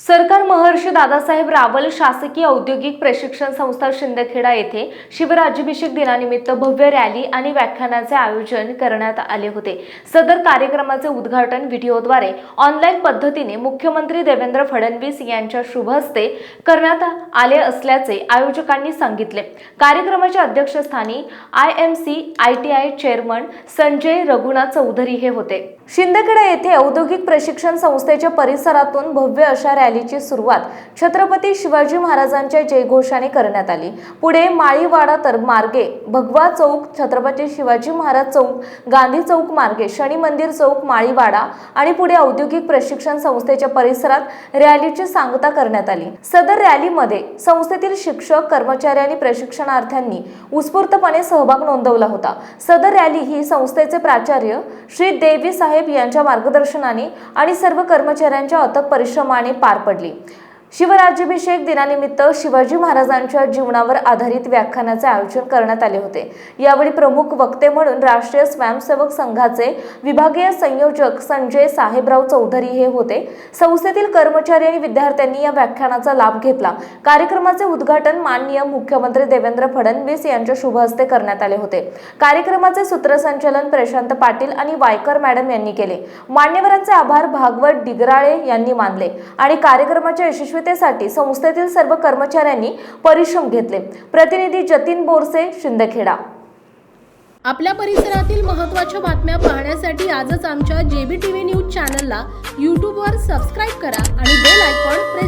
सरकार महर्षी दादासाहेब रावल शासकीय औद्योगिक प्रशिक्षण संस्था शिंदखेडा येथे शिवराज्याभिषेक दिनानिमित्त भव्य रॅली आणि व्याख्यानाचे आयोजन करण्यात आले होते. सदर कार्यक्रमाचे उद्घाटन व्हिडिओद्वारे ऑनलाईन पद्धतीने मुख्यमंत्री देवेंद्र फडणवीस यांच्या शुभ हस्ते करण्यात आले असल्याचे आयोजकांनी सांगितले. कार्यक्रमाच्या अध्यक्षस्थानी I M C I T I chairman Sanjay Raghunath Chaudhari हे होते. शिंदखेडा येथे औद्योगिक प्रशिक्षण संस्थेच्या परिसरातून भव्य अशा रॅलीची सुरुवात छत्रपती शिवाजी महाराजांच्या जयघोषाने करण्यात आली. पुढे माळीवाडा तर मार्गे भगवा चौक छत्रपती शिवाजी महाराज चौक गांधी चौक मार्गे शनी मंदिर चौक माळीवाडा आणि पुढे औद्योगिक प्रशिक्षण संस्थेच्या परिसरात रॅलीची सांगता करण्यात आली. सदर रॅलीमध्ये संस्थेतील शिक्षक कर्मचारी आणि प्रशिक्षणार्थ्यांनी उत्स्फूर्तपणे सहभाग नोंदवला होता. सदर रॅली ही संस्थेचे प्राचार्य श्री देवी साहेब यांच्या मार्गदर्शनाने आणि सर्व कर्मचाऱ्यांच्या अथक परिश्रमाने पार पडली. शिवराज्याभिषेक दिनानिमित्त शिवाजी महाराजांच्या जीवनावर आधारित व्याख्यानाचे आयोजन करण्यात आले होते. यावेळी प्रमुख वक्ते म्हणून राष्ट्रीय स्वयंसेवक संघाचे विभागीय संयोजक संजय साहेबराव चौधरी हे होते. संस्थेतील कर्मचारी आणि विद्यार्थ्यांनी या व्याख्यानाचा लाभ घेतला. कार्यक्रमाचे उद्घाटन माननीय मुख्यमंत्री देवेंद्र फडणवीस यांच्या शुभ हस्ते करण्यात आले होते. कार्यक्रमाचे सूत्रसंचालन प्रशांत पाटील आणि वायकर मॅडम यांनी केले. मान्यवरांचे आभार भागवत डिगराळे यांनी मानले. आणि कार्यक्रमाच्या यशस्वीतेसाठी संस्थेतील सर्व कर्मचाऱ्यांनी परिश्रम घेतले. प्रतिनिधी जतीन बोरसे शिंदखेडा. आपल्या परिसरातील महत्त्वाच्या बातम्या पाहण्यासाठी आजच आमच्या जेबी टी व्ही न्यूज चॅनलला यूट्यूबवर सबस्क्राईब करा आणि बेल आयकॉन